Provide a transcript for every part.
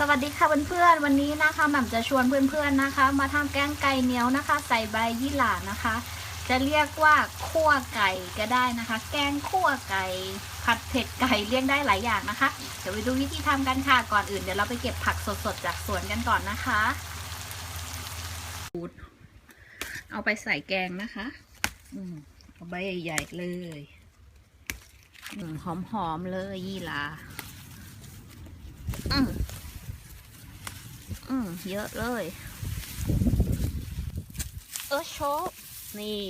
สวัสดีค่ะเพื่อนๆ วันนี้นะคะแหม่มจะชวนเพื่อนๆนะคะ มาทำแกงไก่เหนียวนะคะ ใส่ใบยี่หร่านะคะ จะเรียกว่าคั่วไก่ก็ได้นะคะ แกงคั่วไก่ผัดเผ็ดไก่เรียกได้หลายอย่างนะคะ เดี๋ยวไปดูวิธีทำกันค่ะก่อนอื่นเดี๋ยวเราไปเก็บผักสดๆจากสวนกันก่อนนะคะเอาไปใส่แกงนะคะอืมเอาใบใหญ่ๆเลยอืมหอมๆเลยยี่หร่าอืม อืมเยอะเลย เออโชบนี่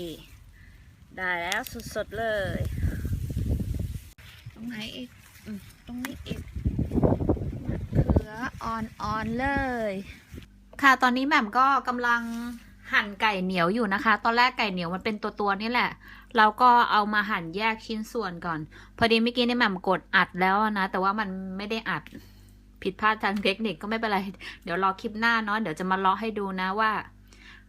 ได้แล้วสดๆเลย ตรงไหนอีกอมตรงนี้อีกมะเขืออ่อนๆเลย ค่ะตอนนี้แหม่มก็กำลังหั่นไก่เหนียวอยู่นะคะ ตอนแรกไก่เหนียวมันเป็นตัวตัวๆนี่แหละ เราก็เอามาหั่นแยกชิ้นส่วนก่อน พอดีเมื่อกี้นี่แหม่มกดอัดแล้วนะ แต่ว่ามันไม่ได้อัด ผิดพลาดทางเทคนิคก็ไม่เป็นไร เดี๋ยวรอคลิปหน้าเนาะเดี๋ยวจะมาเลาะให้ดูนะว่า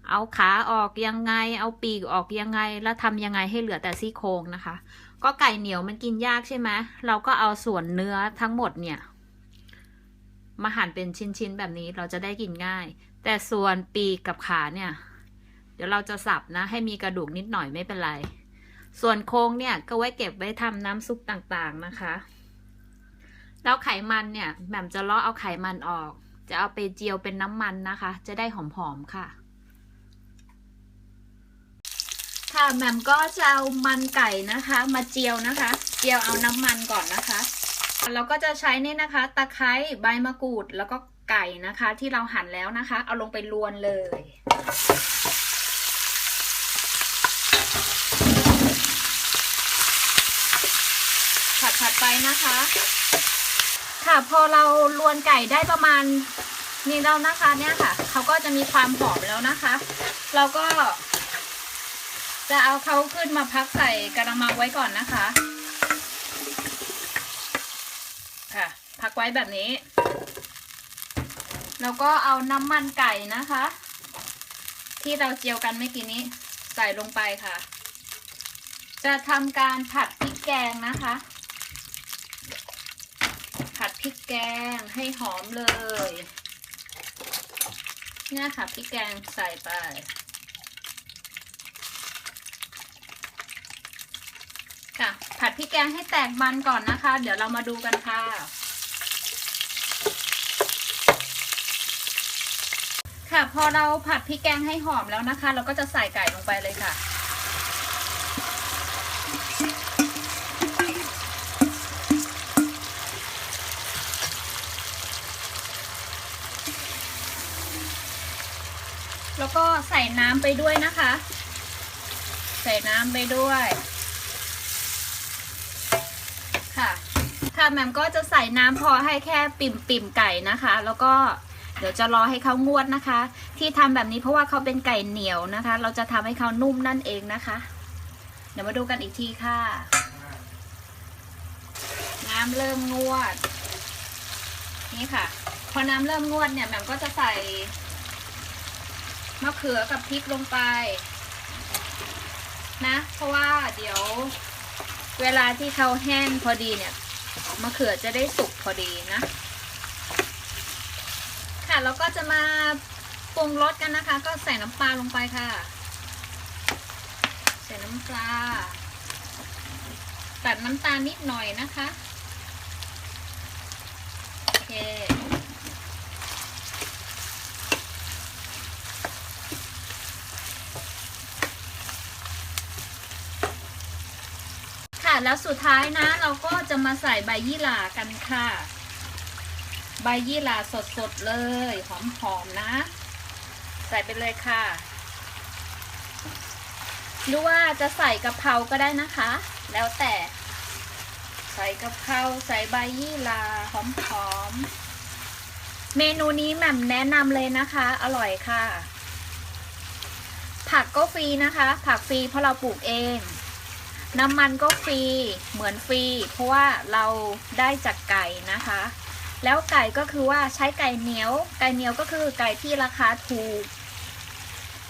เอาขาออกยังไง เอาปีกออกยังไง แล้วทำยังไงให้เหลือแต่ซี่โครงนะคะ ก็ไก่เหนียวมันกินยากใช่ไหมเราก็เอาส่วนเนื้อทั้งหมดเนี่ยมาหั่นเป็นชิ้นๆแบบนี้เราจะได้กินง่าย แต่ส่วนปีกกับขาเนี่ย เดี๋ยวเราจะสับนะ ให้มีกระดูกนิดหน่อยไม่เป็นไร ส่วนโครงเนี่ยก็ไว้เก็บไว้ทำน้ำซุปต่างๆนะคะ แล้วไขมันเนี่ยแหม่มจะเลาะเอาไขมันออก จะเอาไปเจียวเป็นน้ำมันนะคะ จะได้หอมๆค่ะ ค่ะแหม่มก็จะเอามันไก่นะคะ มาเจียวนะคะ เจียวเอาน้ำมันก่อนนะคะเราก็จะใช้นี่นะคะ ตะไคร้ใบมะกรูดแล้วก็ไก่นะคะ ที่เราหั่นแล้วนะคะ เอาลงไปลวนเลยผัดผัดไปนะคะ ค่ะ พอเราลวนไก่ได้ประมาณนี้แล้วนะคะเนี่ยค่ะเขาก็จะมีความหอมแล้วนะคะ เราก็ จะเอาเขาขึ้นมาพักใส่กระมังไว้ก่อนนะคะ ค่ะ พักไว้แบบนี้ แล้วก็เอาน้ำมันไก่นะคะ ที่เราเจียวกันเมื่อกี้นี้ ใส่ลงไปค่ะ จะทำการผัดพริกแกงนะคะ แกงให้หอมเลย เนี่ยค่ะพริกแกงใส่ไป ค่ะ ผัดพริกแกงให้แตกมันก่อนนะคะ เดี๋ยวเรามาดูกันค่ะ ค่ะพอเราผัดพริกแกงให้หอมแล้วนะคะ เราก็จะใส่ไก่ลงไปเลยค่ะ แล้วก็ใส่น้ำไปด้วยนะคะ ใส่น้ำไปด้วย ค่ะ ค่ะแหม่มก็จะใส่น้ำพอให้แค่ปิ่มปิ่มไก่นะคะ แล้วก็เดี๋ยวจะรอให้เขางวดนะคะ ที่ทำแบบนี้เพราะว่าเขาเป็นไก่เหนียวนะคะ เราจะทำให้เขานุ่มนั่นเองนะคะ เดี๋ยวมาดูกันอีกทีค่ะ น้ำเริ่มงวด นี่ค่ะ พอน้ำเริ่มงวดเนี่ยแหม่มก็จะใส่ มะเขือกับพริกลงไป นะ เพราะว่าเดี๋ยวเวลาที่เขาแห้งพอดีเนี่ยมะเขือจะได้สุกพอดีนะ ค่ะแล้วก็จะมาปรุงรสกันนะคะ ก็ใส่น้ำปลาลงไปค่ะ ใส่น้ำปลาตัดน้ำตาลนิดหน่อยนะคะ โอเค ค่ะ แล้วสุดท้ายนะ เราก็จะมาใส่ใบยี่หร่ากันค่ะ ใบยี่หร่าสดๆเลย หอมๆนะ ใส่ไปเลยค่ะ หรือว่าจะใส่กะเพราก็ได้นะคะ แล้วแต่ ใส่กะเพราใส่ใบยี่หร่าหอมๆ เมนูนี้แหม่มแนะนำเลยนะคะ อร่อยค่ะ ผักก็ฟรีนะคะ ผักฟรีเพราะเราปลูกเอง น้ำมันก็ฟรีเหมือนฟรีเพราะว่าเราได้จากไก่นะคะ แล้วไก่ก็คือว่าใช้ไก่เหนียว ไก่เหนียวก็คือไก่ที่ราคาถูก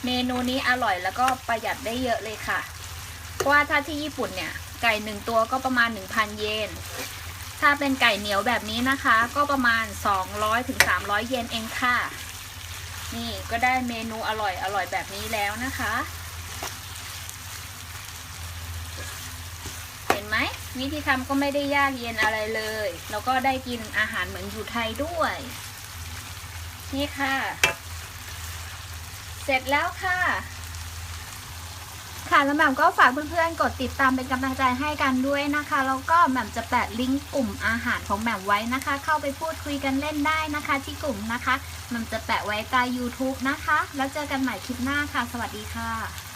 เมนูนี้อร่อยแล้วก็ประหยัดได้เยอะเลยค่ะ เพราะว่าถ้าที่ญี่ปุ่นเนี่ยไก่หนึ่งตัวก็ประมาณ 1,000 เยน ถ้าเป็นไก่เหนียวแบบนี้นะคะ ก็ประมาณ 200ถึง300 เยนเองค่ะ นี่ก็ได้เมนูอร่อยอร่อยแบบนี้แล้วนะคะ เห็นไหม วิธีทำก็ไม่ได้ยากเย็นอะไรเลย แล้วก็ได้กินอาหารเหมือนอยู่ไทยด้วย นี่ค่ะ เสร็จแล้วค่ะค่ะแล้วแหม่มก็ฝากเพื่อนๆ กดติดตามเป็นกำลังใจให้กันด้วยนะคะ แล้วก็แหม่มจะแปะลิงก์กลุ่มอาหารของแหม่มไว้นะคะ เข้าไปพูดคุยกันเล่นได้นะคะ ที่กลุ่มนะคะแหม่มจะแปะไว้ใต้ YouTube นะคะ แล้วเจอกันใหม่คลิปหน้าค่ะ สวัสดีค่ะ